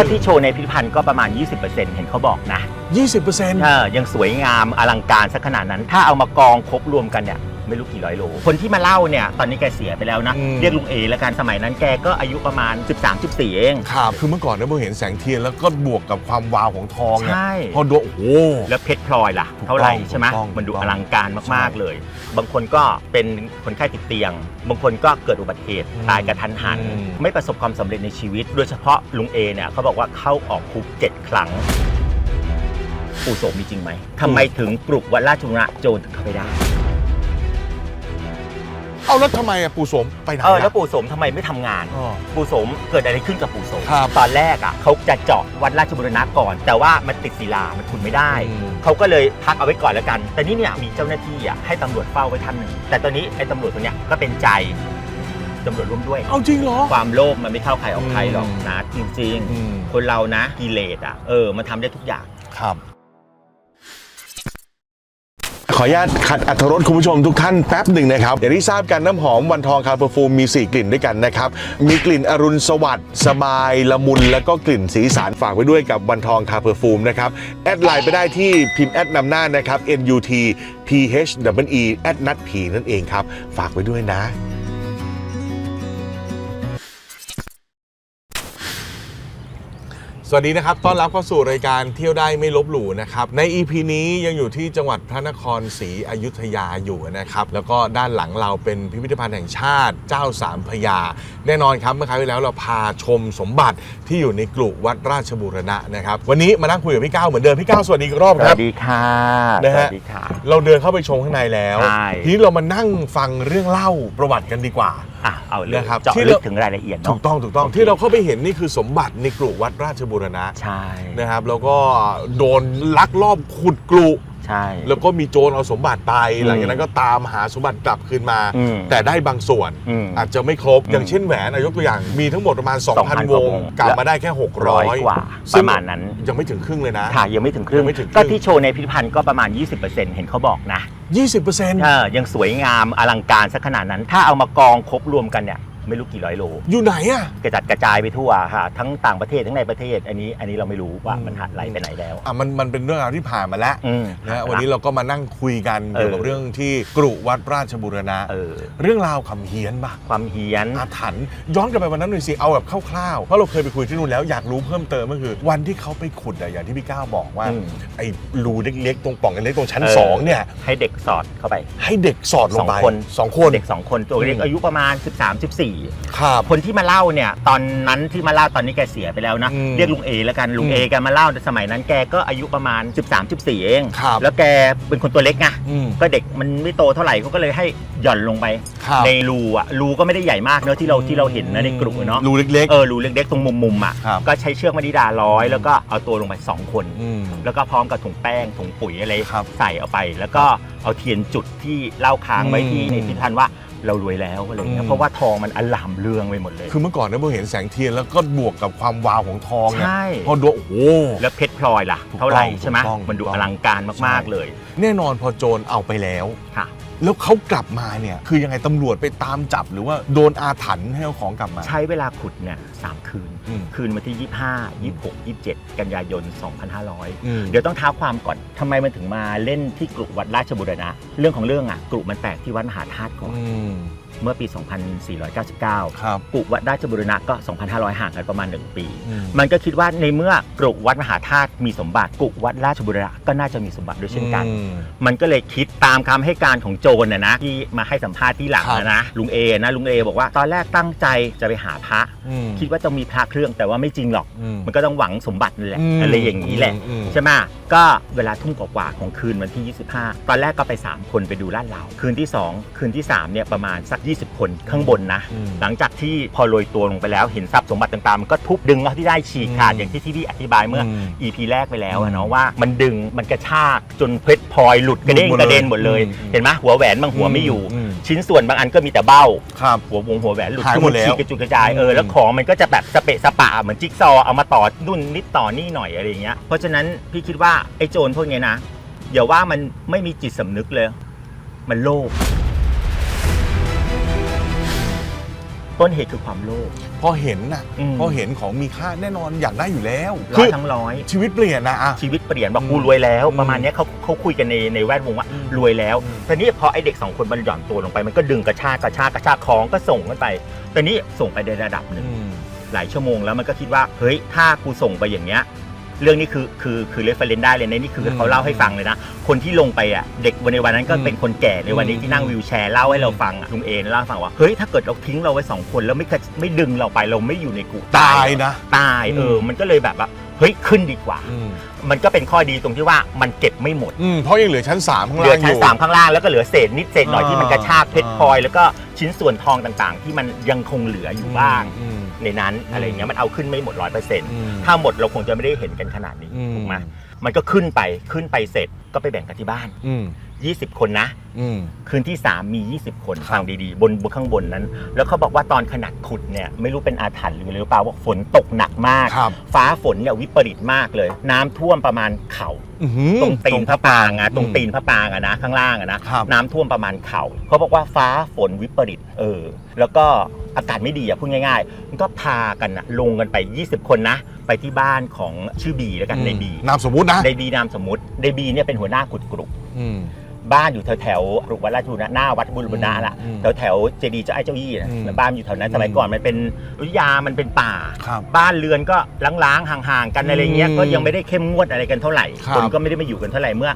ก็ที่โชว์ในพิพิธภัณฑ์ก็ประมาณ 20%เห็นเขาบอกนะ 20%เปอร์เซ็นต์เออยังสวยงามอลังการสักขนาดนั้น ถ้าเอามากองครบรวมกันเนี่ย ไม่รู้กี่ร้อยโล คนที่มาเล่าเนี่ยตอนนี้แกเสียไปแล้วนะเรียกลุงเอแล้วกันสมัยนั้นแกก็อายุประมาณ 13-14เอง ครับคือเมื่อก่อนเนี่ยเราเห็นแสงเทียนแล้วก็บวกกับความวาวของทองเนี่ยใช่ พอดูโอ้โห แล้วเพชรพลอยล่ะ ถูกต้องเท่าไหร่ใช่ไหมถูกต้องมันดูถูกต้อองลังการมาก ใช่ๆ เลย บางคนก็เป็นคนไข้ติดเตียง บางคนก็เกิดอุบัติเหตุ อืมตายกระทันหัน อืม ไม่ประสบความสำเร็จในชีวิต โดยเฉพาะลุงเอเนี่ยเขาบอกว่าเข้าออกคุกเจ็ดครั้งปู่โสมมีจริงไหมทำไมถึงปลุกวัดราชบุรณะโจรถึงเข้าไปได้ เอาแล้วทำไมอะปู่โสมไปไหนเออแล้วะปู่โสมทำไมไม่ทำงาน อ๋อ ปู่โสมเกิดอะไรขึ้นกับปู่โสมครับ ตอนแรกอะเขาจะเจาะวัดราชบุรณะก่อน แต่ว่ามันติดศิลามันขุดไม่ได้อืมเขาก็เลยพักเอาไว้ก่อนแล้วกัน แต่นี่เนี่ยมีเจ้าหน้าที่อะให้ตำรวจเฝ้าไว้ท่านหนึ่งแต่ตอนนี้ไอ้ตำรวจตัวเนี้ยก็เป็นใจตำรวจร่วมด้วย เอาจริงเหรอ ความโลภมันไม่เข้าใครออกใครหรอกอืมนะจริงอืมๆคนเรานะกิเลสอะเออมันทำได้ทุกอย่าง ครับ ขออนุญาตขัดอัตรสคุณผู้ชมทุกท่านแป๊บหนึ่งนะครับ อย่างที่ทราบกันน้ำหอมวันทองคาร์เปอร์ฟูมมี 4 กลิ่นด้วยกันนะครับ มีกลิ่นอรุณสวัสดิ์สบายละมุน แล้วก็กลิ่นสีสันฝากไว้ด้วยกับวันทองคาร์เปอร์ฟูมนะครับ แอดไลน์ไปได้ที่พิมพ์แอดนำหน้านะครับ NUT PH W E แอดนัดผีนั่นเองครับ ฝากไว้ด้วยนะ สวัสดีนะครับ ต้อนรับเข้าสู่รายการเที่ยวได้ไม่ลบหลู่นะครับ ใน EP นี้ยังอยู่ที่จังหวัดพระนครศรีอยุธยาอยู่นะครับ แล้วก็ด้านหลังเราเป็นพิพิธภัณฑ์แห่งชาติเจ้าสามพระยา แน่นอนครับเมื่อคราวที่แล้วเราพาชมสมบัติที่อยู่ในกลุ่วัดราชบูรณะนะครับ วันนี้มานั่งคุยกับพี่ก้าวเหมือนเดิม พี่ก้าวสวัสดีอีกรอบสควัรับ สดีค่ะนะสฮะ วัสดีค่ะ เราเดินเข้าไปชมข้างในแล้ว ใช่ ทีนี้เรามานั่งฟังเรื่องเล่าประวัติกันดีกว่าอะเอาเลยนะครับเจาะที่ลึเรา กถึงรายละเอียดถูเนาะ กต้องถูกต้องโอเค ที่เราเข้าไปเห็นนี่คือสมบัติในกลุ่วัดราชบูรณะใช่นะครับ แล้วก็โดนลักลอบขุดกลุใช่ แล้วก็มีโจรเอาสมบัติไปอืมหลังจากนั้นก็ตามหาสมบัติกลับคืนมา อืมแต่ได้บางส่วน อืมอาจจะไม่ครบอืมอย่างเช่นแหวนอายกตัวอย่างมีทั้งหมดประมาณ 2,000 2,000วง วง กลับมาได้แค่ ร้อย600กว่าซึ่ปงระมาณนั้นยังไม่ถึงครึ่งเลยนะ ค่ะยังไม่ถึงครึ่งยังไม่ถึงครึ่ง ก็ที่โชว์ในพิพิธภัณฑ์ก็ประมาณ 20%เห็นเขาบอกนะ 20%เออยังสวยงามอลังการสักขนาดนั้น ถ้าเอามากองครบรวมกันเนี่ย ไม่รู้กี่ร้อยโลอยู่ไหนอะกระจัดกระจายไปทั่วค่ะทั้งต่างประเทศทั้งในประเทศอันนี้อันนี้เราไม่รู้ว่าอืมมันหายไหลไปไหนแล้วอะมันมันเป็นเรื่องราวที่ผ่านมาแล้วอืมนะฮะวันนี้เราก็มานั่งคุยกันเออ เกี่ยวกับเรื่องที่กรุวัดราชบูรณะ เออ เรื่องราวคำเฮี้ยนบ้างความเฮี้ยน อาถรรพ์ย้อนกลับไปวันนั้นหน่อยสิเอาแบบคร่าวๆเพราะเราเคยไปคุยที่นู่นแล้วอยากรู้เพิ่มเติมก็คือ วันที่เขาไปขุดอะอย่างที่พี่ก้าวบอกว่าอืม ไอ้รูเล็กๆตรงปล่องเล็กๆตรงชั้นเออสองเนี่ยให้เด็กสอดเข้าไป ให้เด็กสอดลงไปสองคน สองคน เด็กสองคนตัวเล็กอืม อายุประมาณ 13-14ครับ คนที่มาเล่าเนี่ยตอนนั้นที่มาเล่าตอนนี้แกเสียไปแล้วนะอืมเรียกลุงเอแล้วกันลุงอืมเอแกมาเล่าในสมัยนั้นแกก็อายุประมาณ 13-14เอง ครับ แล้วแกเป็นคนตัวเล็กไงอืมก็เด็กมันไม่โตเท่าไหร่เขาก็เลยให้หย่อนลงไป ครับในรูอะรูก็ไม่ได้ใหญ่มากเนอะที่เราที่เราเห็นนะในกลุ่มเนาะรูเล็ก เออรูเล็กๆตรงมุมมุมๆอะครับก็ใช้เชือกมะนิดาร้อยแล้วก็เอาตัวลงไปสองคน ๆอืม แล้วก็พร้อมกับถุงแป้งถุงปุ๋ยอะไรครับใส่เอาไป แล้วก็เอาเทียนจุดที่เล่าค้างไว้ที่อืม ในพิพิธภัณฑ์ว่า เรารวยแล้วอะไรเงี้อืยมเพราะว่าทองมันอลามเรืองไปหมดเลย คือเมื่อก่อนเนี่ยเราเห็นแสงเทียนแล้วก็บวกกับความวาวของทองเนี่ยใช่ พอดูโอ้โห แล้วเพชรพลอยล่ะถูกต้องเท่าไหร่ใช่ไหมถูกต้องมันดูถูกต้อองลังการมากใช่ๆเลยแน่นอนพอโจรเอาไปแล้ว ค่ะ แล้วเขากลับมาเนี่ย คือยังไงตำรวจไปตามจับหรือว่าโดนอาถรรพ์ให้เอาของกลับมา ใช้เวลาขุดเนี่ยสามคืน อืมคืนวันที่ 25 26 27 กันยายน2500อืมเดี๋ยวต้องเท้าความก่อนทำไมมันถึงมาเล่นที่กรุวัดราชบุรณะ เรื่องของเรื่องอะกรุมันแตกที่วัดมหาธาตุก่อน อืม เมื่อปี 2499 ครับกรุวัดราชบุรณะก็ 2,500 ห่างกันประมาณ 1 ปี อืม มันก็คิดว่าในเมื่อกรุวัดมหาธาตุมีสมบัติกรุวัดราชบุรณะก็น่าจะมีสมบัติด้วยเช่นกัน อืม มันก็เลยคิดตามคำให้การของโจรนะนะที่มาให้สัมภาษณ์ที่หลังครับ นะนะลุงเอนะลุงเอบอกว่าตอนแรกตั้งใจจะไปหาพระ อืมคิดว่าจะมีพระเครื่องแต่ว่าไม่จริงหรอก อืม มันก็ต้องหวังสมบัตินั่นแหละอืมอะไรอย่างนี้แหละอืมใช่ไหมก็เวลาทุ่มกว่าๆของคืนวันที่ 25 ตอนแรกก็ไป 3 คนไปดูลาดเหลาคืนที่ 2 คืนที่3เนี่ยประมาณสัก20 คนข้างบนนะ อืม หลังจากที่พอโรยตัวลงไปแล้วเห็นทรัพย์สมบัติต่างๆ มันก็ทุบดึงเอาที่ได้ฉีกขาดอืมอย่างที่ที่พี่อธิบายเมื่ออม EP แรกไปแล้วอะอืเนาะมว่ามันดึงมันกระชากจนเพชรพลอยหลุดกระเด้งหลุดหมดเลยกระเด็นหมดเลยอืมเห็นไหมหัวแหวนบางหัวไม่อยู่ อืม ชิ้นส่วนบางอันก็มีแต่เบ้า ครับ หัววงหัวแหวนหลุดหายคือหมมัดนแล้ว ฉีกกระจุยกระจายเอออืมแล้วของมันก็จะแบบสเปะสปะเหมือนจิ๊กซอว์เอามาต่อนุ่นนิดต่อนี่หน่อยอะไรอย่างเงี้ยเพราะฉะนั้นพี่คิดว่าไอ้โจรพวกเนี้ยนะอย่าว่ามันไม่มีจิตสำนึกเลย มันโลภ ต้นเหตุคือความโลภ พอเห็นน่ะอืม พอเห็นของมีค่าแน่นอนอยากได้อยู่แล้วร้อยทั้งร้อย ชีวิตเปลี่ยนนะอะ ชีวิตเปลี่ยนบอกอืมกูรวยแล้ว อืมประมาณเนี้ยเขาเขาคุยกันในในแวดวงว่าอืมรวยแล้วอืม แต่นี่พอไอเด็กสองคนมันหย่อนตัวลงไปมันก็ดึงกระชากกระชากกระชากของก็ส่งขึ้นไปแต่นี่ส่งไปในระดับหนึ่ง อืม หลายชั่วโมงแล้วมันก็คิดว่าเฮ้ยถ้ากูส่งไปอย่างเงี้ย เรื่องนี้คือคือคือเรฟเฟรนได้เลยนะนี่คืออมเขาเล่าให้ฟังเลยนะ คนที่ลงไปอะเด็กวันในวันนั้นก็อืมเป็นคนแก่ในวันนี้อืมที่นั่งวิวแชร์เล่าให้เราฟังอะลุงเอนเล่าให้ฟังว่าเฮ้ยถ้าเกิดเราทิ้งเราไว้สองคนแล้วไม่เคยไม่ดึงเราไปเราไม่อยู่ในกลุ่มตายนะ ตายเอออม มันก็เลยแบบว่าเฮ้ยขึ้นดีกว่า อืมมันก็เป็นข้อดีตรงที่ว่ามันเก็บไม่หมด อืมเพราะยังเหลือชั้น3ข้างเหลืล่าองอชั้นยู่ สามข้างล่างแล้วก็เหลือเศษนิดเศษหน่อยอ่าที่มันกระชากเพชรอ่าพลอย แล้วก็ชิ้นส่วนทองต่างๆ ที่มันยังคงเหลืออยู่บ้าง อืม ในนั้นอืมอะไรเงี้ยมันเอาขึ้นไม่หมดร้อยเปอร์เซ็นต์อืมถ้าหมดเราคงจะไม่ได้เห็นกันขนาดนี้อืมถูกไหมมันก็ขึ้นไปขึ้นไปเสร็จก็ไปแบ่งกันที่บ้านอืม20 คนนะอืม คืนที่ 3 มี 20 คนครับ ฟังดีๆ บนบนข้างบนนั้น แล้วเขาบอกว่าตอนขนาดขุดเนี่ยไม่รู้เป็นอาถรรพ์หรือหรือเปล่าว่าฝนตกหนักมาก ครับฟ้าฝนเนี่ยวิปริตมากเลย น้ำท่วมประมาณเข่า อื้อหือ ตรงตีนพระปรางอะอืมตรงตีนพระปรางอะนะข้างล่างอะนะครับ น้ำท่วมประมาณเข่าเขาบอกว่าฟ้าฝนวิปริตเออ แล้วก็อากาศไม่ดีอะพูดง่ายๆมันก็พากันอะลงกันไป 20 คนนะ ไปที่บ้านของชื่อบีแล้วกันในบี นามสมมุตินะในบีนามสมมุติในบีเนี่ยเป็นหัวหน้าขุดกรุอืม บ้านอยู่แถวแถวๆกรุวัดราชบุรณะหน้าวัดบุรณะละอืมแถวแถวๆเจดีย์เจ้าไอ้เจ้ายี่นะอืมแล้วบ้านอยู่แถวนั้นอืมสมัยก่อนมันเป็นอยุธยามันเป็นป่าครับบ้านเรือนก็ล้างๆห่างๆ กันอะไรเงี้ยอืมก็ยังไม่ได้เข้มงวดอะไรกันเท่าไหร่ครับคนก็ไม่ได้มาอยู่กันเท่าไหร่เมื่อ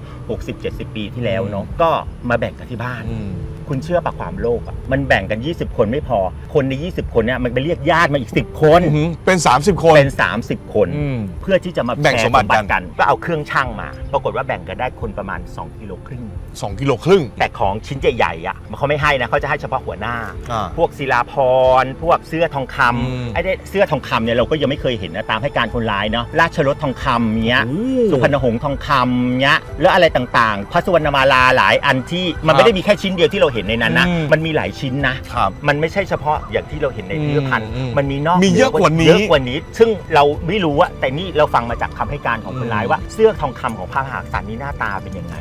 60-70 ปีที่แล้วเนาะก็มาแบ่งกันที่บ้านอืม คุณเชื่อปะความโลภอะมันแบ่งกัน 20 คนไม่พอ คนใน 20 คนเนี่ยมันไปเรียกญาติมาอีก 10 คน อื้อหือเป็น 30 คน เป็น 30 คน อืม เพื่อที่จะมาแบ่งชร์สมบัติกันกัน ก็เอาเครื่องช่างมา ปรากฏว่าแบ่งกันได้คนประมาณ 2กิโลครึ่ง สองกิโลครึ่งแต่ของชิ้นใหญ่ๆอะมันเขาไม่ให้นะเขาจะให้เฉพาะหัวหน้า อ่า พวกศิลาพรพวกเสื้อทองคอืมำไอ้เนี่ยเสื้อทองคำเนี่ยเราก็ยังไม่เคยเห็นนะตามให้การคนร้ายเนาะราชรถทองคำเนี้ยโอ้สุพรรณหงส์ทองคำเนี้ยแล้วอะไรต่างๆ พระสุวรรณมาลาหลายอันที่มันครับไม่ได้มีแค่ชิ้นเดียวที่เราเห็นในนั้นนะ อืมมันมีหลายชิ้นนะ ครับมันไม่ใช่เฉพาะอย่างที่เราเห็นในพิพิธภัณฑ์ อืมอืมมันมีนอกมีเยอะกว่านี้ เยอะกว่านี้ ซึ่งเราไม่รู้อะแต่นี่เราฟังมาจากคำให้การของคนร้ายว่า เสื้อทองคำของพระมหากษัตริย์นี้หน้าตาเป็นยังไง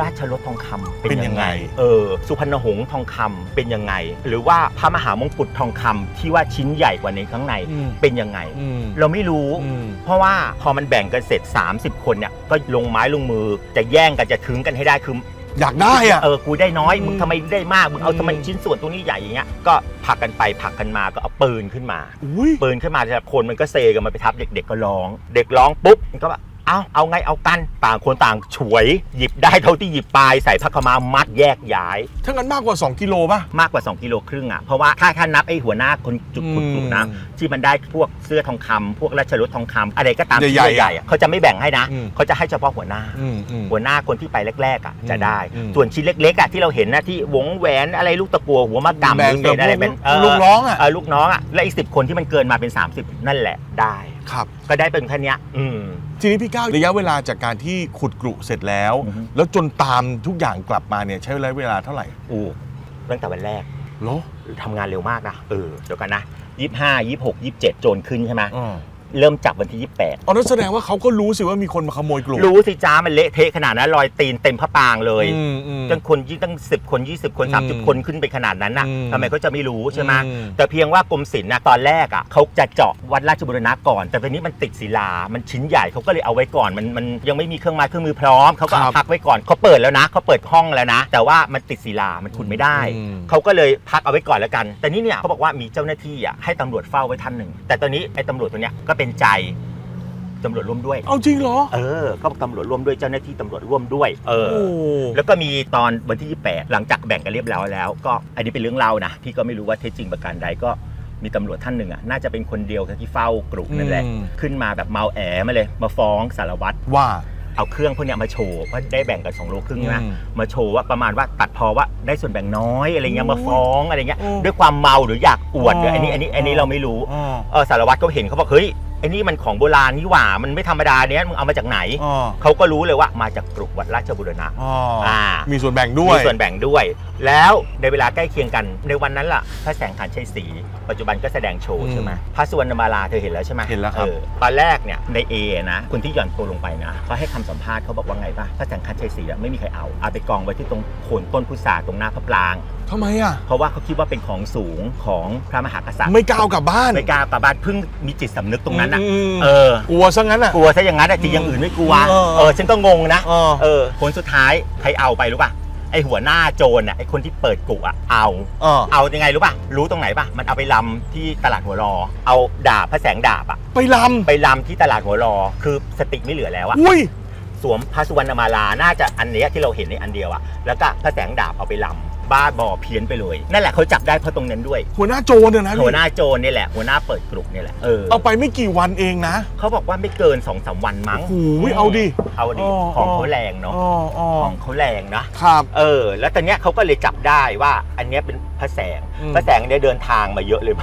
ราชรถทองคำเป็นยังไง เออ สุพรรณหงส์ทองคำเป็นยังไง หรือว่าพระมหามงกุฎทองคำที่ว่าชิ้นใหญ่กว่าในข้างในอืม เป็นยังไง อืม เราไม่รู้ อืม เพราะว่าพอมันแบ่งกันเสร็จ 30 คนเนี่ยก็ลงไม้ลงมือจะแย่งกันจะถึงกันให้ได้คือ อยากได้อะ เออกูได้น้อยอืมมึงทำไมได้มากมึงเอาอืมทำไมชิ้นส่วนตรงนี้ใหญ่อย่างเงี้ยก็ผลักกันไปผลักกันมาก็เอาปืนขึ้นมา อุ้ยปืนขึ้นมาแต่ละคนมันก็เซกันมาไปทับเด็กๆก็ร้อง เด็กร้องปุ๊บมันก็แบบ เอาเอาไงเอากันต่างคนต่างฉวย หยิบได้เท่าที่หยิบไปใส่ผ้าขาวมามัดแยกย้าย ถ้างั้นมากกว่า 2 กิโลป่ะ มากกว่า 2 กิโลครึ่งอะ เพราะว่าถ้าถ้านับไอ้หัวหน้าคนจุดขุดกลุ่มนะอืมที่มันได้พวกเสื้อทองคำพวกราชรถทองคำอะไรก็ตามที่ใหญ่ๆใหญ่ๆอะเขาจะไม่แบ่งให้นะ อืม เขาจะให้เฉพาะหัวหน้า อืมอืม หัวหน้าคนที่ไปแรกๆอะจะได้ อืม ส่วนชิ้นเล็กๆอะที่เราเห็นนะที่วงแหวนอะไรลูกตะกัวหัวมะกำหแบ่รืงอเศษอะไรเป็นเลูกน้องอะเลูกน้องอะและอีกสิคนที่มันเกินมาเป็น 30 นั่นแหละได้ ครับ ก็ได้เป็นแค่เนี้ยอืม ทีนี้พี่ก้าวระยะเวลาจากการที่ขุดกรุเสร็จแล้ว อือฮึ แล้วจนตามทุกอย่างกลับมาเนี่ยใช้ระยะเวลาเท่าไหร่อู้ตั้งแต่วันแรกเหรอทำงานเร็วมากนะเออเดี๋ยวกันนะยี่ห้ายี่หกยี่เจ็ดโจรขึ้นใช่ไหม อ๋อ เริ่มจับวันที่ยี่แปดอ๋อนั่นแสดงว่าเขาก็รู้สิว่ามีคนมาขโมยกรุรู้สิจ้ามันเละเทะขนาดนั้นรอยตีนเต็มพระปรางเลยอืมอืม จนคนยิ่งตั้งสิบคนยี่สิบคน อืมสามสิบคนขึ้นไปขนาดนั้นน่ะอืมทำไมเขาจะไม่รู้ใช่ไหมอืม แต่เพียงว่ากรมศิลป์นะตอนแรกอะเขาจะเจาะวัดราชบุรณะก่อน แต่ตอนนี้มันติดศิลา มันชิ้นใหญ่เขาก็เลยเอาไว้ก่อนมันมันยังไม่มีเครื่องไม้เครื่องมือพร้อมเขาก็เอาครับพักไว้ก่อนเขาเปิดแล้วนะเขาเปิดห้องแล้วนะ แต่ว่ามันติดศิลามันขุดไม่ได้ อืม เขาก็เลยพักเอาไว้ก่อนแล้วกัน แต่นี่เนี่ยเขาบอกว่ามีเจ้าหน้าที่อะให้ตำรวจเฝ้าไว้ท่านหนึ่ง แต่ตอนนี้ไอ้ตำรวจตัวเนี้ยก็เป็นใจตำรวจร่วมด้วย เอาจริงเหรอ เออ ก็ตำรวจร่วมด้วยเจ้าหน้าที่ตำรวจร่วมด้วย เออ โอ้ แล้วก็มีตอนวันที่ 28 หลังจากแบ่งกันเรียบร้อยแล้ว ก็อันนี้เป็นเรื่องเล่านะ พี่ก็ไม่รู้ว่าเท็จจริงประการใดก็มีตำรวจท่านหนึ่งอะน่าจะเป็นคนเดียวที่เฝ้ากรุนั่นแหละอืม ขึ้นมาแบบเมาแอมาเลยมาฟ้องสารวัตรว่า เอาเครื่องพวกเนี้ยมาโชว์ว่าได้แบ่งกัน2โลครึ่งนะอืมมาโชว์ว่าประมาณว่าตัดพอว่าได้ส่วนแบ่งน้อยอะไรเงี้ยโอ้ยมาฟ้องอะไรเงี้ยโอ้ด้วยความเมาหรืออยากอวดหรืออันนี้อ๋ออันนี้อัอันนี้เราไม่รู้อ๋อเออสารวัตรก็เห็นเขาบอกเฮ้ยไอ้นี่มันของโบราณนี่หว่า มันไม่ธรรมดาเนี้ยมึงเอามาจากไหน อ๋อเขาก็รู้เลยว่ามาจากกรุวัดราชบุรณะอ๋ออ่า มีส่วนแบ่งด้วย มีส่วนแบ่งด้วย แล้วในเวลาใกล้เคียงกัน ในวันนั้นล่ะพระแสงขันชัยศรีปัจจุบันก็แสดงโชว์อืมใช่ไหมพระสุวรรณมาลาเธอเห็นแล้วใช่ไหมเห็นแล้วครับ ออตอนแรกเนี่ยในเอนะคนที่หย่อนตัวลงไปนะเขาให้คำสัมภาษณ์เขาบอกว่าไงป่ะพระแสงขันชัยศรีอะไม่มีใครเอาเอาไปกองไว้ที่ตรงโคนต้นพุทราตรงหน้าพระปราง ทำไมอะ เพราะว่าเขาคิดว่าเป็นของสูงของพระมหากษัตริย์ไม่กล้าเอากลับบ้าน ไม่กล้ากลับบ้านเพิ่งมีจิตสำนึกตรงนั้นอะมเออ กลัวซะงั้นอะ กลัวซะอย่างนั้นอะจริงอย่างอื่นไม่กลัว เออเออฉันก็งงนะเออ เออผลสุดท้ายใครเอาไปรู้ป่ะไอหัวหน้าโจรอะไอคนที่เปิดกุอะเอา เออเอายังไงรู้ป่ะรู้ตรงไหนป่ะมันเอาไปลำที่ตลาดหัวรอ เอาดาบพระแสงดาบอะไปลไปลำที่ตลาดหัวรอ คือสติไม่เหลือแล้วอะำอุ้ยสวมพระสุวรรณมาลาน่าจะอันเนี้ยที่เราเห็นในอันเดียวอะแล้วก็พระแสงดาบเอาไปลำ บ้าบอเพี้ยนไปเลย นั่นแหละเขาจับได้เพราะตรงนั้นด้วย หัวหน้าโจรเนี่ยนะหัวหน้าโจรนี่แหละหัวหน้าเปิดกลุ่มนี่แหละเออเอาไปไม่กี่วันเองนะเขาบอกว่าไม่เกิน2อสวันมั้งโอ้ยเอาดิเอาดิอ๋อของเขาแรงเนาะอ๋ออ๋อของเขาแรงนะครับเออ แล้วตอนเนี้ยเขาก็เลยจับได้ว่า อันเนี้ยเป็นพระแสงอืมพระแสงเนี่ยเดินทางมาเยอะเลย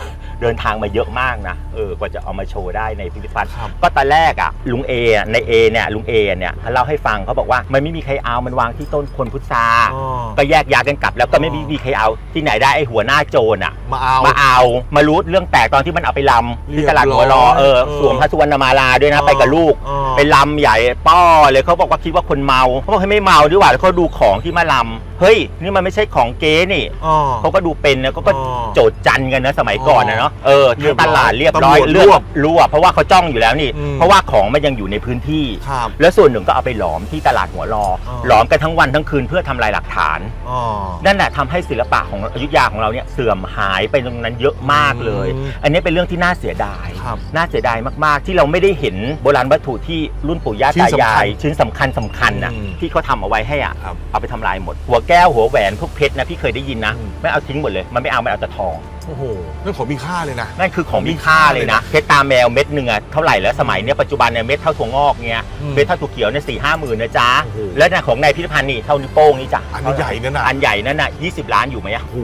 เดินทางมาเยอะมากนะเออกว่าจะเอามาโชว์ได้ในพิพิธภัณฑ์ครับก็ตอนแรกอะลุงเออะในเอเนี่ยลุงเอเนี่ยเขาเล่าให้ฟังเขาบอกว่ามันไม่มีใครเอามันวางที่ต้นคนพุทราอ๋อก็แยกย้ายกันกลับแล้วก็ไม่อ๋อมีใครเอาที่ไหนได้ไอ้หัวหน้าโจรอะ มาเอา มาเอามารู้เรื่องแปลกตอนที่มันเอาไปลำที่ตลาดเรียบร้หัอวยรอเออเออสวมพระสุวรรณมาลาด้วยนะไปกับลูกอ๋อไปลำใหญ่ป้อเลยเขาบอกว่าคิดว่าคนเมาเขาบอกให้ไม่เมาดีกว่าแล้วเขาดูของที่มาลำเฮ้ยนี่มันไม่ใช่ของเก๊นี่อ๋อ เขาก็ดูเป็นนะเขาก็อ๋อโจดจันกันนะสมัยก่อนนะเนาะเออเรียทั้งบร้อยตลาดเรียบร้อยตำรวจเลือดรวบรวบเพราะว่าเขาจ้องอยู่แล้วนี่ อืม เพราะว่าของมันยังอยู่ในพื้นที่ ครับ แล้วส่วนหนึ่งก็เอาไปหลอมที่ตลาดหัวรออ๋อหลอมกันทั้งวันทั้งคืนเพื่อทำลายหลักฐาน อ๋อ นั่นแหละทำให้ศิลปะของอยุธยาของเราเนี่ยเสื่อมหายไปตรงนั้นเยอะมากเลย อืมอันนี้เป็นเรื่องที่น่าเสียดาย ครับน่าเสียดายมากๆ ที่เราไม่ได้เห็นโบราณวัตถุที่รุ่นปู่ย่าชิ้นตาสำคัญยาย ชิ้นสำคัญสำคัญนะอืมที่เขาทำเอาไว้ให้อะครับ เอาไปทำลายหมดหัวแก้วหัวแหวนพวกเพชรนะพี่เคยได้ยินนะอืมไม่เอาทิ้งหมดเลยมันไม่เอาไม่เอาแต่ทองโอ้โหนั่นของมีค่าเลยนะนั่นคือของมีค่าเลยนะเพชรตาแมวเม็ดหนึ่งอะเท่าไหร่แล้วสมัยเนี้ยปัจจุบันเนี่ยเม็ดเท่าถั่วงอกเงี้ยอืมเม็ดเท่าถั่วเขียวเนี่ยสี่ห้าหมื่นนะจ๊ะโอ้โหแล้วเนี่ยของในพิพิธภัณฑ์นี่เท่านิ้วโป้งนี่จ้ะอันใหญ่นั่นน่ะอันใหญ่นั่นน่ะ20ล้านอยู่ไหมอะโอ้โห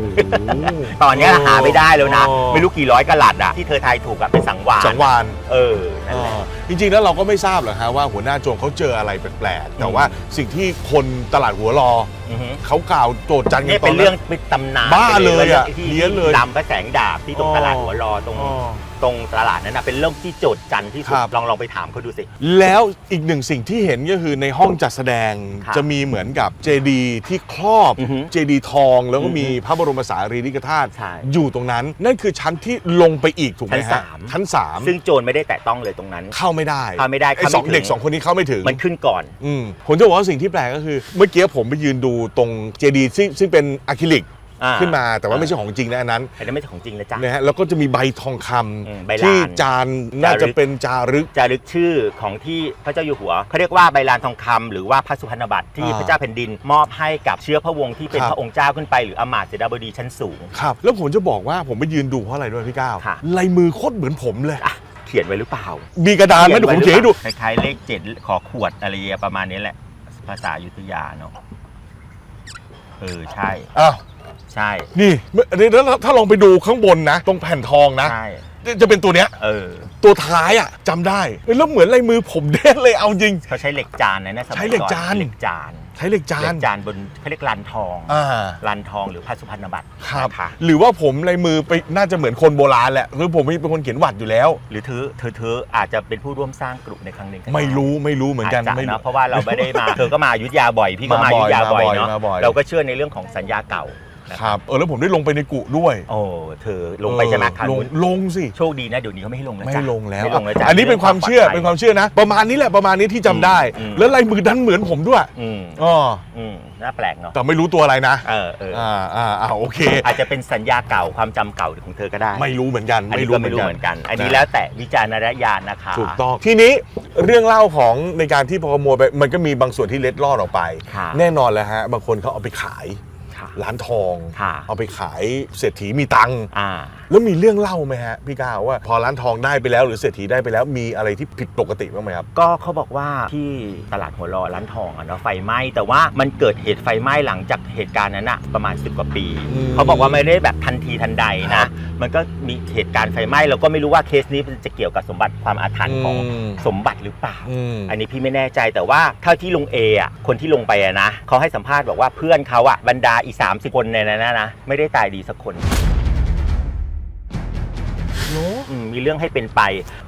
ตอนเนี้ยหาไม่ได้แล้วนะอ๋อไม่รู้กี่ร้อยกะลัดอะที่เธอทายถูกอะเป็นสังวาสันงวานเออนั่นแหละอ่า จริงๆแล้วเราก็ไม่ทราบหรอกฮะว่าหัวหน้าโจรเขาเจออะไรแปลกๆแต่ว่าสิ่งที่คนตลาดหัวรออือฮึเขากล่าวโจทย์จันทร์กันี่นตอเป็นนนั้เรื่องน เป็นตำนานบ้าเลยอะที่เลี้ยนเลยลำพระแสงดาบที่ตรงอ๋อตลาดหัวรอตรง อ๋อ ตรงตลาดนั้นนะเป็นเรื่องที่โจทย์จันทร์ที่สุดครับ ลองลองไปถามเขาดูสิ แล้วอีกหนึ่งสิ่งที่เห็นก็คือในห้องจัดแสดงครับจะมีเหมือนกับเจดีที่ครอบอือฮึเจดีทอง แล้วก็มีอือฮึพระบรมสารีริกธาตุใช่อยู่ตรงนั้น นั่นคือชั้นที่ลงไปอีกถูกไหมชั้นฮะสามชั้นสามซึ่งโจรไม่ได้แตะต้องเลยตรงนั้น เข้าไม่ได้เข้าไม่ได้ไอ้สองเข้าไม่ถึง เด็กสองคนนี้เข้าไม่ถึง มันขึ้นก่อน อืมผมจะบอกว่าสิ่งที่แปลกก็คือ เมื่อกี้ผมไปยืนดูตรงเจดีซึ่งซึ่งเป็นอะคริลิก อ่า ขึ้นมาแต่ว่าไม่ใช่ของจริงนะอันนั้นอันนี้ไม่ใช่ของจริงนะจ๊ะ นะฮะแล้วก็จะมีใบทองคอืมใบำลาน ที่จานน่าจะเป็นจารึก จารึกชื่อของที่พระเจ้าอยู่หัวเขาเรียกว่าใบลานทองคำหรือว่าพระสุพรรณบัตรที่อ่าพระเจ้าแผ่นดิน มอบให้กับเชื้อพระวงศ์ที่เป็นครับ พระองค์เจ้าขึ้นไปหรืออมาตย์เสดาบดีชั้นสูง ครับ แล้วผมจะบอกว่าผมไปยืนดูเพราะอะไรด้วยพี่ก้าวค่ะ ลายมือโคตรเหมือนผมเลย อะเขียนไว้หรือเปล่ามีกระดานไหมเดี๋ยวผมเขียนให้ดู คล้ายๆเลขเจ็ดขอขวดอะไรประมาณนี้แหละ ภาษาอยุธยาเนาะเออใช่ อ้าว ใช่นี่เมื่ออันนี้แล้วถ้าลองไปดูข้างบนนะ ตรงแผ่นทองนะ ใช่จะเป็นตัวเนี้ย เออ ตัวท้ายอะจำได้เฮ้ยแล้วเหมือนลายมือผมเด้เลยเอาจริงเขาใช้เหล็กจานนะนะสมัยใช้เหล็กอนจานเหล็กจานใช้เหล็กจาเหล็นกจานบนเขาเรียกลันทองอ่าลันทองหรือพระสุพรรณบัตรครับนะคะหรือว่าผมลายมือไปน่าจะเหมือนคนโบราณแหละคือผมเป็นคนเขียนหวัดอยู่แล้ว หรือเธอเธอเธออาจจะเป็นผู้ร่วมสร้างกลุ่มในครั้งหนึ่งก็ด้ไม่รู้ไม่รู้เหมือนกันาจจะไม่รู้เนาะเพราะว่าเราไม่ได้มาเธอก็มาอยุธยาบ่อยพี่ก็มามาอบ่อยยุธยาบ่อยมาบ่อยเนาะมาบ่อยเราก็เชื่อในเรื่องของสัญญาเก่า นะครับเออแล้วผมได้ลงไปในกุด้วยโอ้เธอลงไปใช่ไหมคราวลงนู้นลงสิ โชคดีนะเดี๋ยวนี้เขาไม่ให้ลงแล้วไม่จ้ะลงแล้ว ไม่ลงแล้วจ้ะ อันนี้เป็นความเชื่อปลดภัยเป็นความเชื่อนะ ประมาณนี้แหละประมาณนี้ที่จำได้ อืม แล้วลายมือดันเหมือนผมด้วยอืมอ๋ออืมน่าแปลกเนาะแต่ไม่รู้ตัวอะไรนะเออเอออ่าอ่าอ่าโอเค อาจจะเป็นสัญญาเก่าความจำเก่าของเธอก็ได้ไม่รู้เหมือนกันอันไม่นี้รู้ก็เหมืไม่อนรู้กันเหมือนกัน อันนี้นะแล้วแต่วิจารณญาณนะคะถูกต้องทีนี้เรื่องเล่าของในการที่พอขโมยไปมันก็มีบางส่วนที่เล็ดลอดออกไป ค่ะแน่นอนแล้วฮะบางคนเขาเอาไปขาย ค่ะร้านทองค่ะ เอาไปขายเศรษฐีมีตังค์อ่า แล้วมีเรื่องเล่าไหมฮะพี่ก้าวว่า พอร้านทองได้ไปแล้วหรือเศรษฐีได้ไปแล้วมีอะไรที่ผิดปกติบ้างไหมครับ ก็เขาบอกว่าที่ตลาดหัวรอร้านทองอะเนาะไฟไหม้แต่ว่ามันเกิดเหตุไฟไหม้หลังจากเหตุการณ์นั้นอะประมาณ 10 กว่าปี อืมเขาบอกว่าไม่ได้แบบทันทีทันใดครันะ บ มันก็มีเหตุการณ์ไฟไหม้เราก็ไม่รู้ว่าเคสนี้มันจะเกี่ยวกับสมบัติความอาถรรพ์ของอืมสมบัติหรือเปล่า อืม อันนี้พี่ไม่แน่ใจแต่ว่าเท่าที่ลงเออะคนที่ลงไปอะนะเขาให้สัมภาษณ์บอกว่าเพื่อนเขาอะบรรดาอีสามสิบคนในนั้นนะนะไม่ได้ตายดีสักคนเนอะอืมมีเรื่องให้เป็นไป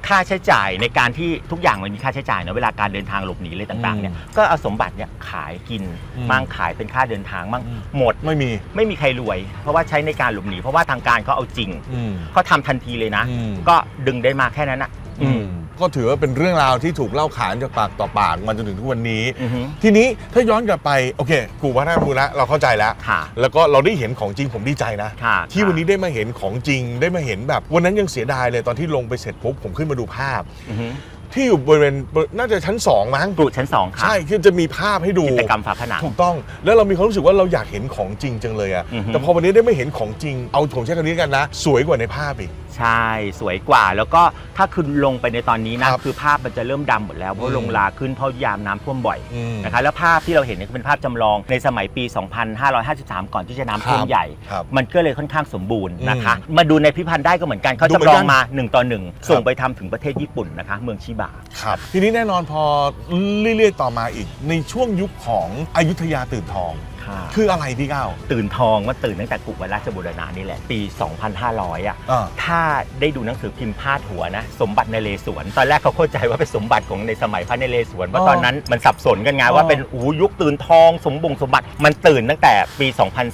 ค่าใช้จ่ายในการที่ทุกอย่างมันมีค่าใช้จ่ายเนอะเวลาการเดินทางหลบหนีอะไรต่างๆเนี่ยอืมก็เอาสมบัติเนี่ยขายกินอืม มั่งขายเป็นค่าเดินทางมั่งอืมหมด ไม่มี ไม่มีใครรวย เพราะว่าใช้ในการหลบหนีเพราะว่าทางการเขาเอาจริง อืม เขาทำทันทีเลยนะ อืม ก็ดึงได้มาแค่นั้นนะอืม ก็ถือว่าเป็นเรื่องราวที่ถูกเล่าขานจากปากต่อปากมาจนถึงทุกวันนี้ อือฮึ ทีนี้ถ้าย้อนกลับไปโอเคกูวัฒนธรรมละเราเข้าใจแล้ว ค่ะ แล้วก็เราได้เห็นของจริงผมดีใจนะ ค่ะที่วันนี้ได้มาเห็นของจริงได้มาเห็นแบบ วันนั้นยังเสียดายเลยตอนที่ลงไปเสร็จปุ๊บผมขึ้นมาดูภาพ อือฮึที่อยู่บริเวณน่าจะชั้น2มั้งกรุชั้นสองค่ะใช่คือจะมีภาพให้ดู กิจกรรมฝาผนัง ถูกต้องแล้วเรามีความรู้สึกว่าเราอยากเห็นของจริงจังเลยอะอือฮึ แต่พอวันนี้ได้ไม่เห็นของจริงเอาผมใช้คำนี้กันนะ สวยกว่าในภาพอีก ใช่สวยกว่า แล้วก็ถ้าคุณลงไปในตอนนี้นะครับคือภาพมันจะเริ่มดำหมดแล้วเพอืราะมลงลาขึ้นเพราะยามน้ำท่วมบ่อยอืมนะคะแล้วภาพที่เราเห็นเนี่ยเป็นภาพจำลองในสมัยปี 2553 ก่อนที่จะน้ำท่วมครับใหญ่ ครับมันก็เลยค่อนข้างสมบูรณ์นะคะอืมมาดูในพิพิธภัณฑ์ได้ก็เหมือนกันเขาดูเหมืจำอนลกัอนงมา1ต่อ1ครับ ส่งไปทำถึงประเทศญี่ปุ่นนะคะเมืองชิบะ ครับทีนี้แน่นอนพอเรื่อยๆต่อมาอีก ในช่วงยุคของอยุธยาตื่นทอง ค่ะคืออะไรพี่ก้าว ตื่นทองว่าตื่นตั้งแต่กรุวัดราชบูรณานี่แหละ ปี 2500 อะ อ่า ถ้าได้ดูหนังสือพิมพ์พาดหัวนะ สมบัติในเลสวน ตอนแรกเขาเข้าใจว่าเป็นสมบัติของในสมัยพระนเรศวรเพราะอ๋อตอนนั้นมันสับสนกันไงอ๋อว่าเป็นอูยุคตื่นทอง สมบงสมบัติมันตื่นตั้งแต่ปี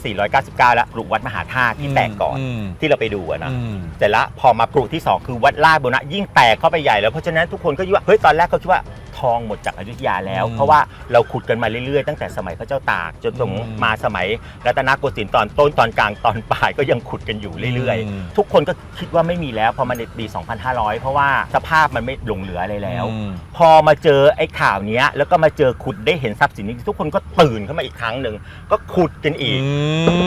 2499 แล้วกรุวัดมหาธาตุที่แตกก่อนมที่เราไปดูอะนะ อืม แต่ละพอมากรุที่ 2 คือวัดลาดบุรณะยิ่งแตกเข้าไปใหญ่แล้วเพราะฉะนั้นทุกคนก็คิดว่าเฮ้ยตอนแรกเขาคิดว่า ทองหมดจากอยุธยาแล้วอืมเพราะว่าเราขุดกันมาเรื่อยๆ ตั้งแต่สมัยพระเจ้าตาก จนถึงอืมมาสมัยรัตนโกสินทร์ตอนต้นตอนกลางตอนปลายก็ยังขุดกันอยู่เรื่อยอืมๆทุกคนก็คิดว่าไม่มีแล้วพอมาในปี 2500 เพราะว่าสภาพมันไม่หลงเหลืออะไรแล้วอืมพอมาเจอไอ้ข่าวเนี้ยแล้วก็มาเจอขุดได้เห็นทรัพย์สินนี้ทุกคนก็ตื่นขึ้นมาอีกครั้งหนึ่งก็ขุดกันอีก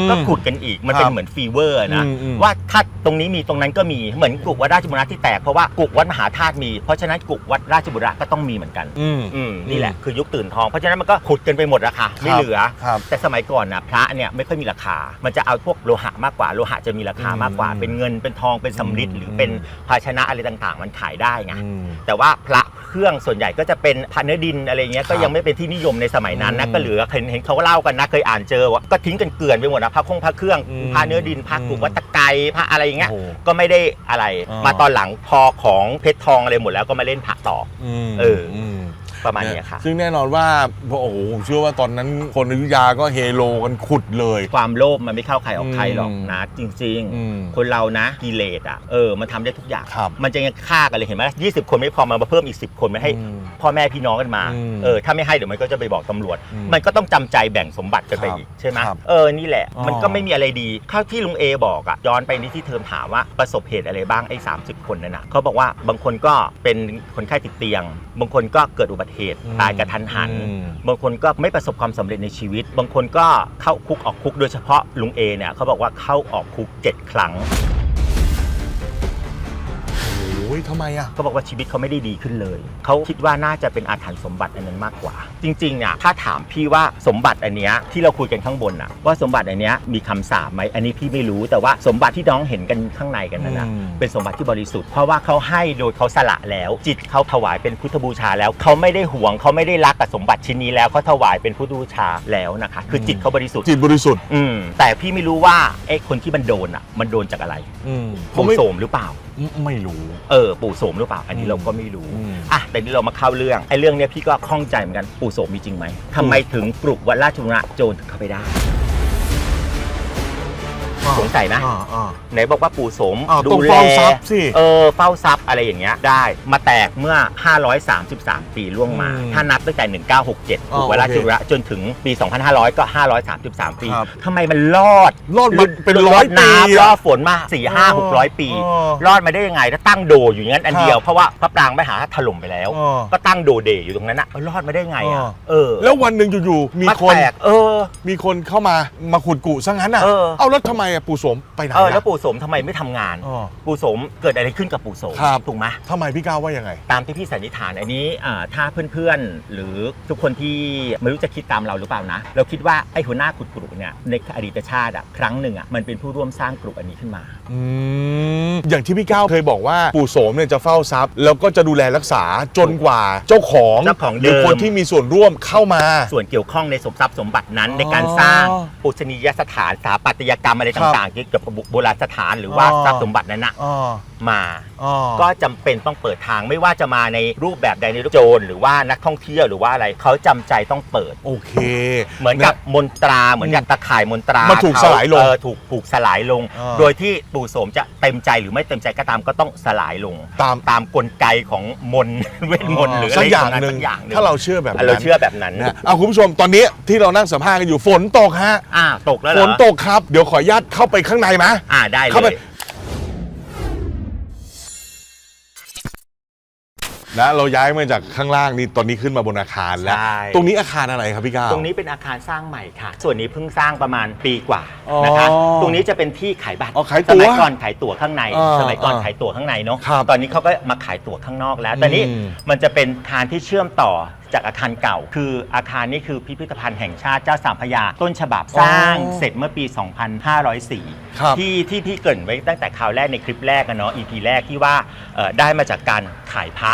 ก็ขุดกันอีกมันเป็ครันบเหมือนฟีเวอร์นะอืมอืมว่าถ้าตรงนี้มีตรงนั้นก็มีเหมือนกุกวัดราชบุรณะที่แตกเพราะว่ากุกวัดมหาธาตุมีเพราะฉะนั้นกุกวัดราชบุรณะก็ต้องมีเหมือนกันอืม อืมนี่แหละคือยุคตื่นทองเพราะฉะนั้นมันก็ขุดกันไปหมดราคาไม่เหลือ ครับ แต่สมัยก่อนนะพระเนี่ยไม่ค่อยมีราคา มันจะเอาพวกโลหะมากกว่าโลหะจะมีราคามากกว่า อืมเป็นเงินเป็นทองเป็นสำริดอืมหรือเป็นภาชนะอะไรต่างๆ มันขายได้ไง อืม แต่ว่าพระเครื่องส่วนใหญ่ก็จะเป็นพระเนื้อดินอะไรเงี้ยครับก็ยังไม่เป็นที่นิยมในสมัยนั้นนะอืมก็เหลือเห็นเห็นเขาเล่ากันนะเคยอ่านเจอว่าก็ทิ้งกันเกลื่อนไปหมดนะพระคงพระเครื่องอืมพระเนื้อดินพระกุอืมวัดตะไกร พระอะไรอย่างเงี้ย โอ้โหก็ไม่ได้อะไรอ๋อมาตอนหลังพอของเพชรทองอะไรหมดแล้วก็มาเล่นพระต่อมเอออืม ประมาณเนี้ยค่ะ ซึ่งแน่นอนว่าโอ้โหผมเชื่อว่าตอนนั้นคนอยุธยาก็เฮโลกันขุดเลย ความโลภมันไม่เข้าใครออกใครหรอกอืมนะ จริงอืมๆคนเรานะกิเลสอะเออมันทำได้ทุกอย่างครับมันจะยังฆ่ากันเลยเห็นไหมยี่สิบคนไม่พอมาเพิ่มอีก10คนไม่ให้อืมพ่อแม่พี่น้องกันมาอืมเออถ้าไม่ให้เดี๋ยวมันก็จะไปบอกตำรวจอืมมันก็ต้องจำใจแบ่งสมบัติกันไปครับอีกใช่ไหมครับเออนี่แหละอ๋อมันก็ไม่มีอะไรดีเข้าที่ลุงเอบอกอะย้อนไปนี่ที่เทอมถามว่าประสบเหตุอะไรบ้างไอ้สาคนนั่นนะเขาบอกว่าบางคนก็เป็นคนไข้ติดเตียง บางคนก็เกิดอุบัติเหตุตายกระทันหัน อืม บางคนก็ไม่ประสบความสำเร็จในชีวิต บางคนก็เข้าคุกออกคุกโดยเฉพาะลุงเอเนี่ยเขาบอกว่าเข้าออกคุก 7 ครั้งโอ้ ยทำไมอะ เขาบอกว่าชีวิตเขาไม่ได้ดีขึ้นเลย เขาคิดว่าน่าจะเป็นอาถรรพ์สมบัติอันนั้นมากกว่า จริงๆเนี่ยถ้าถามพี่ว่าสมบัติอันเนี้ยที่เราคุยกันข้างบนอะว่าสมบัติอันเนี้ยมีคำสาปไหมอันนี้พี่ไม่รู้แต่ว่าสมบัติที่น้องเห็นกันข้างในกันนั่นนะอืม เป็นสมบัติที่บริสุทธิ์เพราะว่าเขาให้โดยเขาสละแล้ว จิตเขาถวายเป็นพุทธบูชาแล้วเขาไม่ได้หวงเขาไม่ได้รักกับสมบัติชิ้นนี้แล้วเขาถวายเป็นพุทธบูชาแล้วนะคะ คือจิตเขาบริสุทธิ์จิตบริสุทธิ์ อืมแต่พี่ไม่รู้ว่าไอ้คนที่มันโดนอะมันโดนจากอะไรอืมปู่โสมหรือเปล่าไม่ไม่รู้ เออปู่โสมหรือเปล่า อันนี้อืมเราก็ไม่รู้ อืม อะแต่นี่เรามาเข้าเรื่องไอ้เรื่องเนี้ยพี่ก็ข้องใจเหมือนกันปู่โสมมีจริงไหมทำไมถึงปลุกวัดราชบุรณะโจรถึงเข้าไปได้ สงสัยนะอ่าอ่า ไหนบอกว่าปู่โสมอ้าวดูต้องแลเฝ้าทรัพย์สิเออเฝ้าทรัพย์อะไรอย่างเงี้ยได้มาแตกเมื่อ 533 ปีล่วงมา อืมถ้านับตั้งแต่ 1967ปลุกวัดอ๋อราโอเคชบุรณะจนถึงปี 2500 ก็ 533 ปีครับทำไมมันรอดรอดมาเป็นร้อยดปีน้ำรอะอดฝนมาสี่ห้าหกร้อยปี อ๋อ รอดมาได้ยังไงถ้าตั้งโดอยู่อย่างนั้นอันเดียว ครับ เพราะว่าพระปรางไม่หาถล่มไปแล้วอ๋อก็ตั้งโดเดอยู่ตรงนั้นอะรอดมาได้ไงอ๋อะอเออแล้ววันหนึ่งอยู่ๆมีมาคนแตกเออ มีคนเข้ามามาขุดกุซะงั้นอะเออเอาแล้วทำไมอะปู่โสมไปไหนเออแล้วอะปู่โสมทำไมไม่ทำงาน อ๋อปู่โสมเกิดอะไรขึ้นกับปู่โสมครับ ถูกไหมทำไมพี่ก้าวว่ายังไง ตามที่พี่สันนิษฐานอันนี้อ่าถ้าเพื่อนๆ หรือทุกคนที่ไม่รู้จะคิดตามเราหรือเปล่านะ เราคิดว่าไอ้หัวหน้าขุดกรุเนี่ยในอดีตชาติอะครั้งหนึ่งอะมันเป็นผู้ร่วมสร้างกรุอันนี้ขึ้นมา อืมอย่างที่พี่ก้าวเคยบอกว่าปู่โสมเนี่ยจะเฝ้าทรัพย์แล้วก็จะดูแลรักษาจนกว่าเจ้าของเจ้าของหรือเดิมคนที่มีส่วนร่วมเข้ามา ส่วนเกี่ยวข้องในสมทรัพย์สมบัตินั้นอ๋อในการสร้างปูชนียสถานสถาปัตยกรรมอะไรครับต่างๆเกี่ยวกับโบราณสถานหรือว่าอ๋อทรัพย์สมบัตินั้นนะอ๋อ มาอ๋อ ก็จำเป็นต้องเปิดทางไม่ว่าจะมาในรูปแบบใดในรูปโจรหรือว่านักท่องเที่ยวหรือว่าอะไรเขาจำใจต้องเปิด โอเค เหมือนกับมนตราเหมือนกับตะข่ายมนตรามันถูกเขสลายลงเออถูกถูกสลายลง อ่า โดยที่ปู่โสมจะเต็มใจหรือไม่เต็มใจก็ตามก็ต้องสลายลง ตามตามกลไกของมนต์ เวทมนต์หรืออะไรสักอย่างนั้นหนึ่งสักอย่างหนึ่งถ้าเราเชื่อแบบเรานั้นเชื่อแบบนั้นนะเอาคุณผู้ชมตอนนี้ที่เรานั่งสัมภาษณ์กันอยู่ฝนตกฮะ อ่าตกแล้วเหฝรอนตกครับ เดี๋ยวขออนุญาตเข้าไปข้างในไหมอ่าได้เลเข้าไปย นะเราย้ายมาจากข้างล่างนี่ตอนนี้ขึ้นมาบนอาคารแล้ว ใช่ ตรงนี้อาคารอะไรครับพี่ก้าว ตรงนี้เป็นอาคารสร้างใหม่ค่ะ ส่วนนี้เพิ่งสร้างประมาณปีกว่าอ๋อนะคะตรงนี้จะเป็นที่ขายบัตรอ๋อขายสตั๋วมัยก่อนขายตั๋วข้างใน อ่าสมัยก่อนอ่าขายตั๋วข้างในเนาะ ครับตอนนี้เขาก็มาขายตั๋วข้างนอกแล้วแต่นี้อืมมันจะเป็นอาคารที่เชื่อมต่อ จากอาคารเก่า คืออาคารนี้คือพิพิธภัณฑ์แห่งชาติเจ้าสามพระยาต้นฉบับสร้างเสร็จเมื่อปี 2504ครับที่ที่พี่เกรินไว้ตั้งแต่คราวแรกในคลิปแรกอะเนาะ EP แรกที่ว่าเอ่อได้มาจากการขายพระ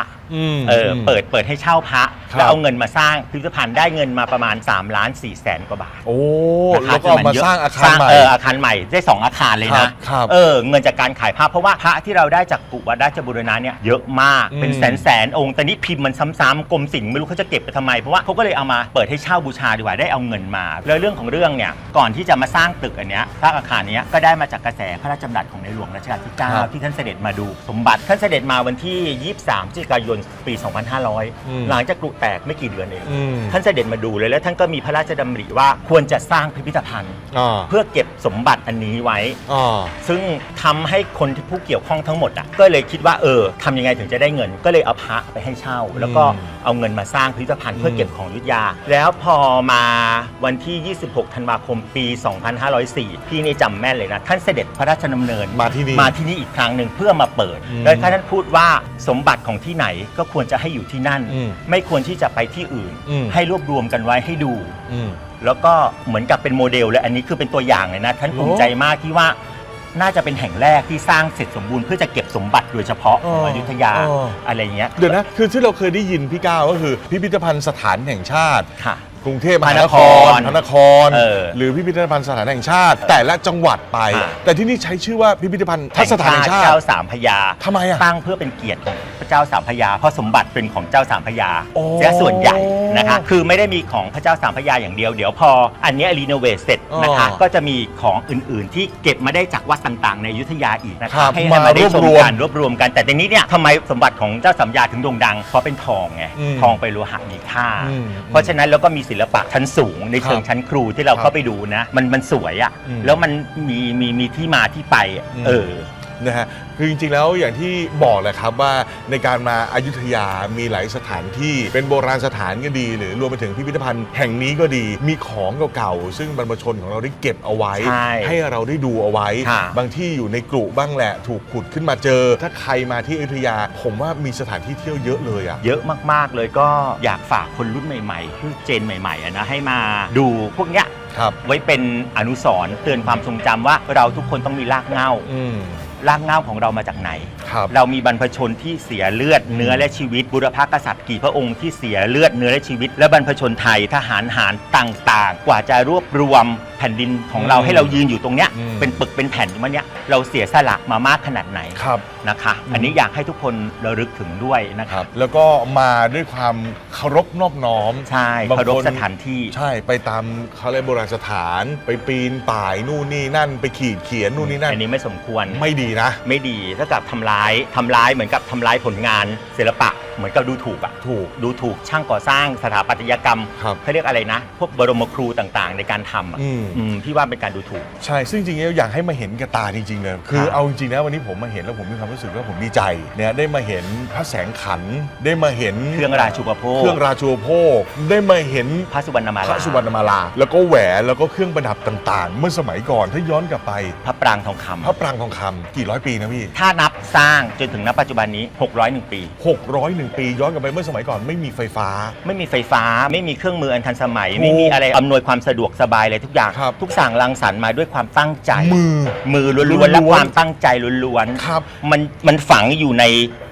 มเออเปิดเปิดให้เช่าพระครับแล้วเอาเงินมาสร้างพิพิธภัณฑ์ได้เงินมาประมาณ 3 ล้าน4แสนกว่าบาท โอ้นะคะแล้วก็เอามาสร้างอาคารใหม่เอออาคารใหม่ได้สองอาคารเลยครันะบครับเออเงินจากการขายพระเพราะว่าพระที่เราได้จากกุวัดราชบุรณะเนี่ยเยอะมากอืมเป็นแสนแสนๆองค์แต่นี้พิมพ์มันซ้ำๆกรมศิลป์ไม่รู้เขาจะเก็บไปทำไม เพราะว่าเขาก็เลยเอามาเปิดให้เช่าบูชาดีกว่าได้เอาเงินมา แล้วเรื่องของเรื่องเนี่ยก่อนที่จะมาสร้างตึกอันเนี้ยสร้างอาคารเนี้ยก็ได้มาจากกระแสพระราชดำรัสของในหลวงรัชกาลที่ครับ 9ที่ท่านเสด็จมาดูสมบัติท่านเสด็จมาวันที่ 23พฤศจิกายนปี 2500 หลังจากกรุแตกไม่กี่เดือนเอง อืมท่านเสด็จมาดูเลยแล้วท่านก็มีพระราชดำริว่าควรจะสร้างพิพิธภัณฑ์ อ่าเพื่อเก็บสมบัติอันนี้ไว้ อ่า ซึ่งทำให้คนที่ผู้เกี่ยวข้องทั้งหมดอะก็เลยคิดว่าเออทำยังไงถึงจะได้เงิน ก็เลยเอาพระไปให้เช่า แล้วก็เอาเงินมาสร้างพิพิธภัณฑ์เพื่อเก็บของอยุทธยา แล้วพอมาวันที่ 26 ธันวาคมปี 2504 พี่นี่จำแม่นเลยนะ ท่านเสด็จพระราชดำเนินมาที่นี่มาที่นี่อีกครั้งหนึ่งเพื่อมาเปิดอืมแล้วท่านพูดว่าสมบัติของที่ไหนก็ควรจะให้อยู่ที่นั่นอืมไม่ควรที่จะไปที่อื่นอืมให้รวบรวมกันไว้ให้ดูอืมแล้วก็เหมือนกับเป็นโมเดลเลยอันนี้คือเป็นตัวอย่างเลยนะ ท่านภูมิใจมากที่ว่า น่าจะเป็นแห่งแรกที่สร้างเสร็จสมบูรณ์เพื่อจะเก็บสมบัติโดยเฉพาะของอ๋ออยุธยาอ๋ออ อะไรเงี้ย เดี๋ยวนะ คือที่เราเคยได้ยินพี่ก้าวก็คือ พิพิธภัณฑ์สถานแห่งชาติ ค่ะ กรุงเทพมหานครพพระระนนคคร เออหรือพิพิธภัณฑ์สถานแห่งชาติ แต่ละจังหวัดไปค่ะ แต่ที่นี่ใช้ชื่อว่าพิพิธภัณฑ์ทัศนสถานแห่งชาติ เจ้าสามพระยาทำไมอะตั้งเพื่อเป็นเกียรติของพระเจ้าสามพระยา เพราะสมบัติเป็นของเจ้าสามพระยาโอ้ เสียส่วนใหญ่นะคะ คือไม่ได้มีของพระเจ้าสามพระยาอย่างเดียว เดี๋ยวพออันเนี้รีโนเวทเสร็จนะคะ อ๋อก็จะมีของอื่นๆ ที่เก็บมาได้จากวัดต่างๆ ในอยุธยาอีกนะครัคะบให้มาให้มาได้ชมรวบรวมกันรวบรวมกัน แต่ทีนี้เนี่ยทำไมสมบัติของเจ้าสามพระยาถึงโด่งดัง เพราะเป็นทองไง อืมทองไปนโลหะมีค่า อืม เพราะฉะนั้นแล้วก็มีศิลปะชั้นสูง ในเชิงครับชั้นครูที่เราครับเข้าไปดูนะ มันมันสวยอะอืมแล้วมันมีมีมีที่มาที่ไปอะอืม เออ นะฮะคือจริงๆแล้วอย่างที่บอกแหละครับว่าในการมาอายุทยามีหลายสถานที่เป็นโบราณสถานก็ดี หรือรวมไปถึงพิพิธภัณฑ์แห่งนี้ก็ดี มีของเก่าๆซึ่งบรรพชนของเราได้เก็บเอาไว้ ใช่ให้เราได้ดูเอาไว้ ค่ะ บางที่อยู่ในกรุบ้างแหละ ถูกขุดขึ้นมาเจอ ถ้าใครมาที่อยุธยา ผมว่ามีสถานที่เที่ยวเยอะเลยอะ เยอะมากๆเลยก็อยากฝากคนรุ่นใหม่ๆคือเจนใหม่ๆอะนะให้มาดูพวกเนี้ยครับ ไว้เป็นอนุสรณ์เตือนความทรงจำว่าเราทุกคนต้องมีรากเหง้า อืม รากเหง้าของเรามาจากไหน ครับ เรามีบรรพชนที่เสียเลือดเนื้อและชีวิตบุรพกษัตริย์กี่พระองค์ที่เสียเลือดเนื้อและชีวิต และบรรพชนไทยทหารหารต่างๆ กว่าจะรวบรวม แผ่นดินของเราอืมให้เรายืนอยู่ตรงเนี้ยอืม เป็นปึกเป็นแผ่นอยู่มันเนี้ยเราเสียสละมามากขนาดไหนครับ นะคะอืมอันนี้อยากให้ทุกคนระลึกถึงด้วยนะคครัรับบแล้วก็มาด้วยความเคารพนอบน้อมใช่บางคนเคารพสถานที่ ใช่ไปตามเขาเรียกโบราณสถานไปปีนป่ายนู่นนี่นั่น ไปขีดเขียนนู่นนี่นั่นอันนี้ไม่สมควร ไม่ดีนะ ไม่ดีถ้ากับทำร้ายทำร้ายเหมือนกับทำร้ายผลงานศิลปะ เหมือนกับดูถูกอะถูก ดูถูกช่างก่อสร้างสถาปัตยกรรมครับเขาเรียกอะไรนะ พวกบรมครูต่างๆ ในการทำอะอืม อืมพี่ว่าเป็นการดูถูก ใช่ ซึ่งจริงๆแล้วอยากให้มาเห็นกับตาจริงๆเลย คือครับเอาจริงๆนะวันนี้ผมมาเห็นแล้วผมมีความรู้สึกว่าผมดีใจเนี่ยได้มาเห็นพระแสงขัน ได้มาเห็นเครื่องราชูปโภคเครื่องราชูปโภค ได้มาเห็นพระสุวรรณมาพลาระสุวรรณมาลา แล้วก็แหวนแล้วก็เครื่องประดับต่างๆ เมื่อสมัยก่อนถ้าย้อนกลับไป พระปรางทองคำพระปรางทองคำกี่ร้อยปีนะพี่ ถ้านับสร้างจนถึงณปัจจุบันนี้ 601 ปี 601ปี ย้อนกลับไปเมื่อสมัยก่อนไม่มีไฟฟ้า ไม่มีไฟฟ้าไม่มีเครื่องมืออันทันสมัยถูกไม่มีอะไรอำนวยความสะดวกสบายเลยทุกอย่าง ครับทุกสั่งรังสรรค์มาด้วยความตั้งใจ มือมือล้ล้ววนนๆๆและความตั้งใจล้วนครับๆมันมันฝังอยู่ใน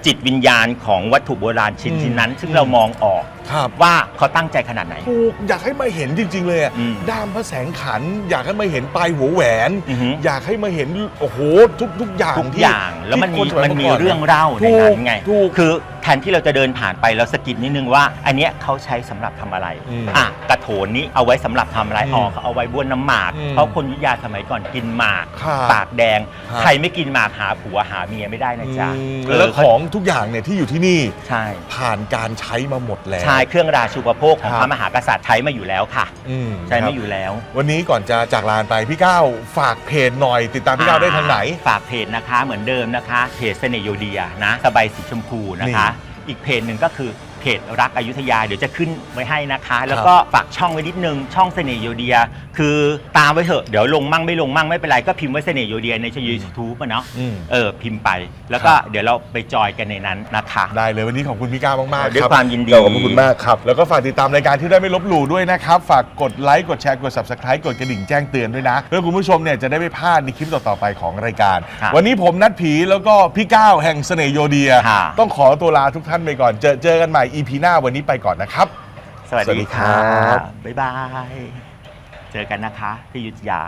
จิตวิญญาณของวัตถุโบราณชิ้นอืมชิ้นนั้น ซึ่งเรามองออกครับ ว่าเขาตั้งใจขนาดไหน ถูกอยากให้มาเห็นจริง ๆ เลยอะอืมด้ามพระแสงขัน อยากให้มาเห็นปลายหัวแหวน อือฮึอยากให้มาเห็นโอ้โหทุกทุกอย่างทุกที่อย่างแล้วมันมีที่คสยมันมีก่เรื่องเล่าในถูนั้กนไงถูกคือแท นที่เราจะเดินผ่านไปแล้วสะกิดนิดนึงว่า อันเนี้ยเขาใช้สำหรับทำอะไรอืมอะกระโถนนี้เอาไว้สำหรับทำอะไรอืมอ๋อเขาเอาไว้บ้วนน้ำหมาก อืมเพราะคนอยุธยาสมัยก่อนกินหมากครับปากแดง ครับ ใครไม่กินหมากหาผัวหาเมียไม่ได้นะจ๊ะอืมเออแล้วของทุกอย่างเนี่ยที่อยู่ที่นี่ใช่ ผ่านการใช้มาหมดแล้วใช่เครื่องราชูปโภคของครับ พระมหากษัตริย์ใช้มาอยู่แล้วค่ะ อืมใช้ครัมาบอยู่แล้ววันนี้ก่อนจะจากลานไปพี่ก้าวฝากเพจหน่อย ติดตามพี่ก้าวได้ทางไหน ฝากเพจนะคะเหมือนเดิมนะคะ เพจเสน่ห์โยเดียนะ สบายสีชมพูนะคะ อีกเพจหนึ่งก็คือ เพจรักอยุธยาเดี๋ยวจะขึ้นไว้ให้นะคะ แล้วก็ฝากช่องไว้นิดนึงช่องเสน่ห์โยเดีย คือตามไว้เถอะเดี๋ยวลงมั่งไม่ลงมั่งไม่เป็นไรก็พิมพ์ไว้เสน่ห์โยเดียในช่องยูทูบอะเนาะอืม เออพิมพ์ไป แล้วก็ครับเดี๋ยวเราไปจอยกันในนั้นนะคะ ได้เลยวันนี้ขอบคุณพี่ก้าวมากๆด้วยรับความยินดี ขอบคุณมากครับ แล้วก็ฝากติดตามรายการที่ได้ไม่ลบหลู่ด้วยนะครับ ฝากกดไลค์ กดแชร์ กด subscribe กดกระดิ่งแจ้งเตือนด้วยนะ เพื่อคุณผู้ชมเนี่ยจะได้ไม่พลาดในคลิปต่อๆไปของรายการ ครับ วันนี้ผมนัดผีแล้วก็พี่ก้าวแห่งเสน่ห์โยเดีย ค่ะ ต้องขอตัวลาทุกท่านไปก่อน เจอเจอกันใหม่ EP หน้าวันนี้ไปก่อนนะครับ สวัสสวัสดีดีครัค่ะบบ๊ายบาย เจอกันนะคะที่อยุธยา